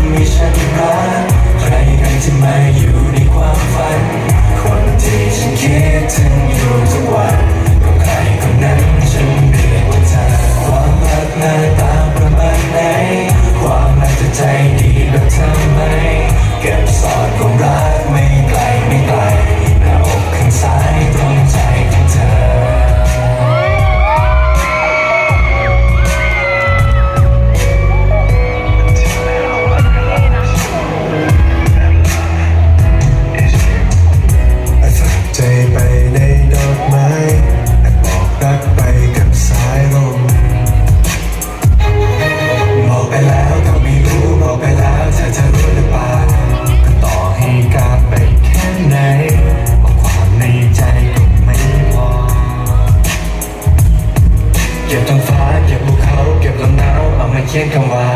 me ลบอกไปแล้วก็ไม่รู้บอกไปแล้วเธอจะรู้หรือป่าต่อให้การไปแค่ไหนความในใจก็ไม่พอ เก็บทั้งฟ้าเก็บภูเขาเก็บลมหนาวเอามาเขียนคำว่า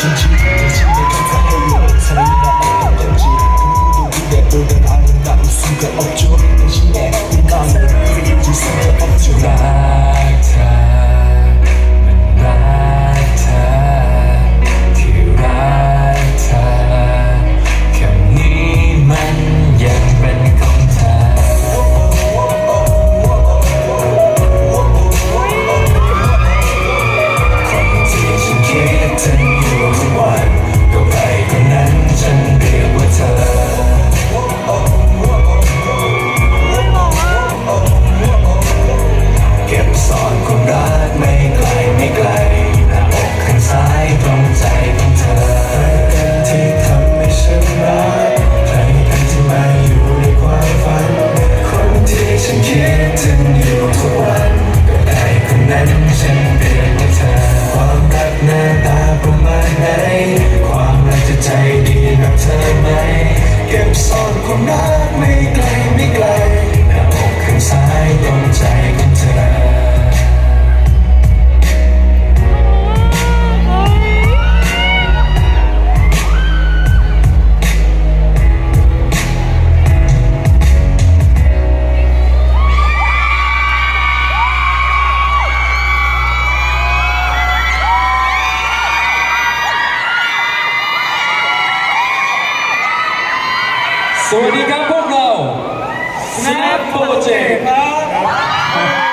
것인지. สวัสดีครับพวกเรา Snap Project ครับ